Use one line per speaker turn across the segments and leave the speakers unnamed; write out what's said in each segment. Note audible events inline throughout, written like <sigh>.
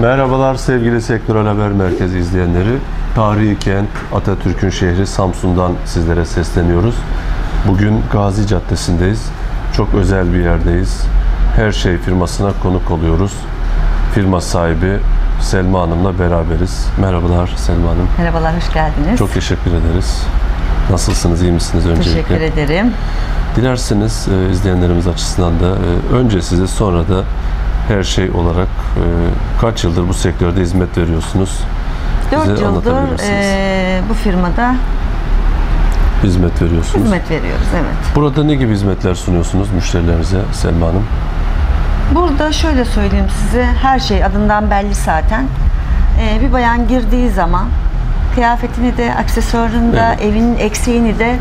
Merhabalar sevgili Sektörel Haber Merkezi izleyenleri. Tarihi kent Atatürk'ün şehri Samsun'dan sizlere sesleniyoruz. Bugün Gazi Caddesi'ndeyiz. Çok özel bir yerdeyiz. Her şey firmasına konuk oluyoruz. Firma sahibi Selma Hanım'la beraberiz. Merhabalar Selma Hanım.
Merhabalar, hoş geldiniz.
Çok teşekkür ederiz. Nasılsınız, iyi misiniz öncelikle?
teşekkür ederim.
Dilerseniz e, izleyenlerimiz açısından da e, önce size sonra da her şey olarak e, kaç yıldır bu sektörde hizmet veriyorsunuz?
4
Bize
yıldır eee, bu firmada
Hizmet veriyorsunuz.
hizmet veriyoruz, evet.
Burada ne gibi hizmetler sunuyorsunuz müşterilerinize Selma Hanım?
Burada şöyle söyleyeyim size, her şey adından belli zaten. Eee, bir bayan girdiği zaman kıyafetini de, aksesuarını da,
Evet.
evinin eksiğini de,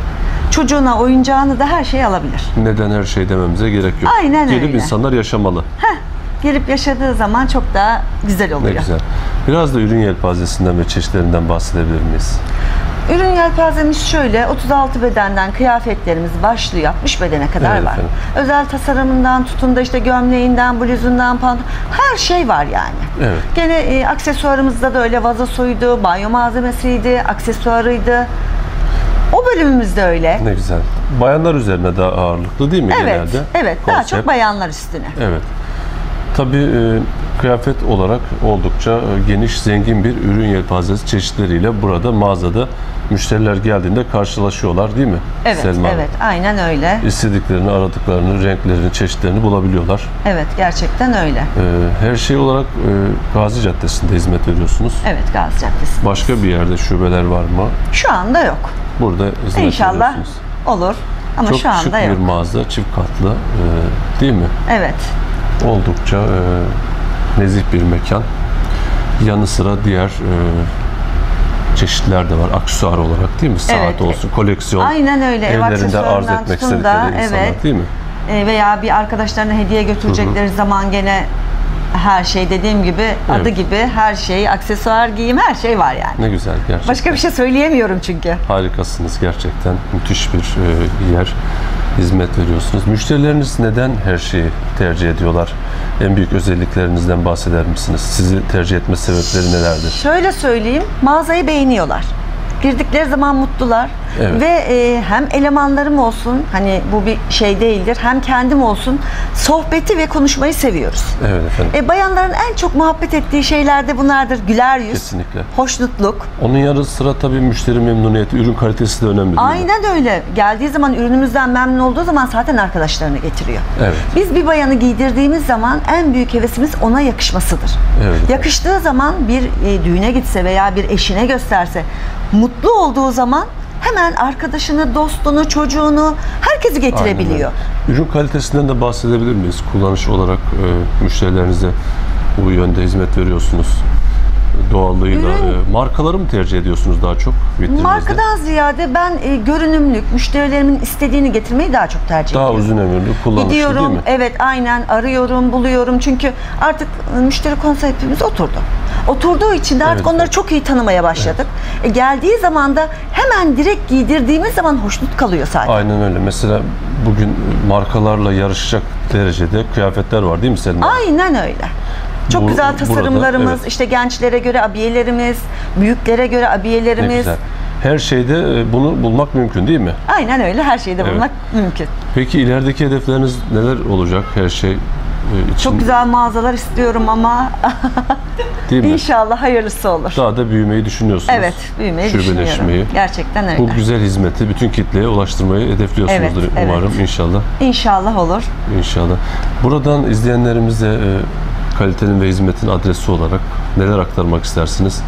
çocuğuna oyuncağını da her şeyi alabilir.
Neden her şey dememize gerek yok.
Aynen
Gelip
öyle.
insanlar yaşamalı.
Gelip yaşadığı zaman çok daha güzel
Ne
oluyor.
güzel. Biraz da ürün yelpazesinden ve çeşitlerinden bahsedebilir miyiz?
Ürün yelpazemiz şöyle, 36 bedenden kıyafetlerimiz başlıyor, 60 bedene kadar
Evet
var.
efendim.
Özel tasarımından tutun da işte gömleğinden, bluzundan, pantolon, her şey var yani.
Evet.
Gene e, aksesuarımızda da öyle vazosuydu, banyo malzemesiydi, aksesuarıydı. O bölümümüzde öyle.
Ne güzel. Bayanlar üzerine daha ağırlıklı değil mi
Evet,
genelde?
evet. Daha
Konsept.
çok bayanlar üstüne.
Evet. Tabii e, kıyafet olarak oldukça e, geniş, zengin bir ürün yelpazesi çeşitleriyle burada mağazada müşteriler geldiğinde karşılaşıyorlar değil mi?
Evet,
Selma Hanım?
evet. Aynen öyle.
İstediklerini, aradıklarını, renklerini, çeşitlerini bulabiliyorlar.
Evet, gerçekten öyle.
E, her şey olarak e, Gazi Caddesi'nde hizmet veriyorsunuz.
Evet, Gazi Caddesi.
Başka bir yerde şubeler var mı?
Şu anda yok.
Burada hizmet
İnşallah
veriyorsunuz.
olur. Ama
Çok
şu anda
şık
yok.
bir mağaza, çift katlı e, değil mi?
Evet.
Oldukça e, nezih bir mekan. Yanı sıra diğer e, çeşitler de var aksesuar olarak değil mi? Saat
Evet.
olsun, koleksiyon.
Aynen öyle. Ev
Evlerinde arz etmek
tutun da,
istedikleri insanlar
evet.
değil mi?
E, veya bir arkadaşlarına hediye götürecekleri zaman gene her şey dediğim gibi adı
Evet.
gibi her şey aksesuar giyim her şey var yani.
Ne güzel gerçekten.
Başka bir şey söyleyemiyorum çünkü.
Harikasınız gerçekten. Müthiş bir e, yer. Hizmet veriyorsunuz. Müşterileriniz neden her şeyi tercih ediyorlar? En büyük özelliklerinizden bahseder misiniz? Sizi tercih etme sebepleri nelerdir?
Şöyle söyleyeyim mağazayı beğeniyorlar. Girdikleri zaman mutlular
Evet.
ve e, hem elemanlarım olsun hani bu bir şey değildir hem kendim olsun sohbeti ve konuşmayı seviyoruz.
Evet efendim.
E, bayanların en çok muhabbet ettiği şeyler de bunlardır. Güler yüz,
Kesinlikle.
hoşnutluk.
Onun yanı sıra tabii müşteri memnuniyeti, ürün kalitesi de önemli değil mi?
Aynen öyle. Geldiği zaman ürünümüzden memnun olduğu zaman zaten arkadaşlarını getiriyor.
Evet.
Biz bir bayanı giydirdiğimiz zaman en büyük hevesimiz ona yakışmasıdır.
Evet.
Yakıştığı zaman bir e, düğüne gitse veya bir eşine gösterse, mutlu olduğu zaman hemen arkadaşını, dostunu, çocuğunu herkesi getirebiliyor.
Aynen. Ürün kalitesinden de bahsedebilir miyiz? Kullanış olarak e, müşterilerinize bu yönde hizmet veriyorsunuz. Doğallığıyla.
Ürün-
e, markaları mı tercih ediyorsunuz daha çok vitrinizde?
Markadan ziyade ben e, görünümlük, müşterilerimin istediğini getirmeyi daha çok tercih
Daha
ediyorum.
uzun ömürlü, kullanışlı değil
Gidiyorum,
mi?
evet aynen arıyorum, buluyorum. Çünkü artık e, müşteri konseptimiz oturdu. Oturduğu için de artık
Evet.
onları çok iyi tanımaya başladık. E, geldiği zaman da hemen direkt giydirdiğimiz zaman hoşnut kalıyor zaten.
Aynen öyle. Mesela bugün markalarla yarışacak derecede kıyafetler var değil mi Selma?
Aynen öyle. Çok
Bu-
güzel
burada,
tasarımlarımız,
evet.
işte gençlere göre abiyelerimiz, büyüklere göre
Ne
abiyelerimiz.
güzel. Her şeyde e, bunu bulmak mümkün değil mi?
Aynen öyle her şeyde
Evet.
bulmak mümkün.
Peki ilerideki hedefleriniz neler olacak her şey e, için?
Çok güzel mağazalar istiyorum ama <laughs>
değil mi?
inşallah hayırlısı olur.
Daha da büyümeyi düşünüyorsunuz.
Evet, büyümeyi düşünüyorum. Gerçekten öyle.
Bu güzel hizmeti bütün kitleye ulaştırmayı hedefliyorsunuzdur
Evet, evet.
umarım inşallah.
İnşallah olur.
İnşallah. Buradan izleyenlerimize e, kalitenin ve hizmetin adresi olarak neler aktarmak istersiniz?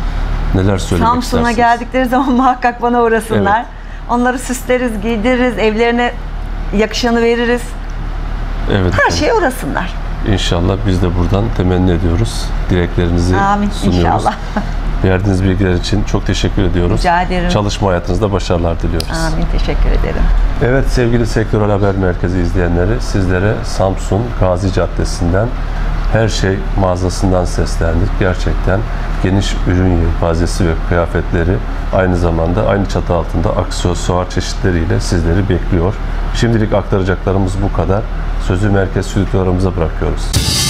Neler söylemek
Samsun'a
istersiniz?
geldikleri zaman <laughs> muhakkak bana uğrasınlar.
Evet.
Onları süsleriz, giydiririz, evlerine yakışanı veririz.
Evet.
Her şeye uğrasınlar.
İnşallah biz de buradan temenni ediyoruz. Dileklerinizi
Amin
sunuyoruz.
inşallah. <laughs>
Verdiğiniz bilgiler için çok teşekkür ediyoruz.
Rica ederim.
Çalışma hayatınızda başarılar diliyoruz.
Amin teşekkür ederim.
Evet sevgili Sektörel Haber Merkezi izleyenleri sizlere Samsun Gazi Caddesi'nden her şey mağazasından seslendik. Gerçekten geniş ürün yelpazesi ve kıyafetleri aynı zamanda aynı çatı altında aksesuar çeşitleriyle sizleri bekliyor. Şimdilik aktaracaklarımız bu kadar. Sözü merkez stüdyolarımıza bırakıyoruz.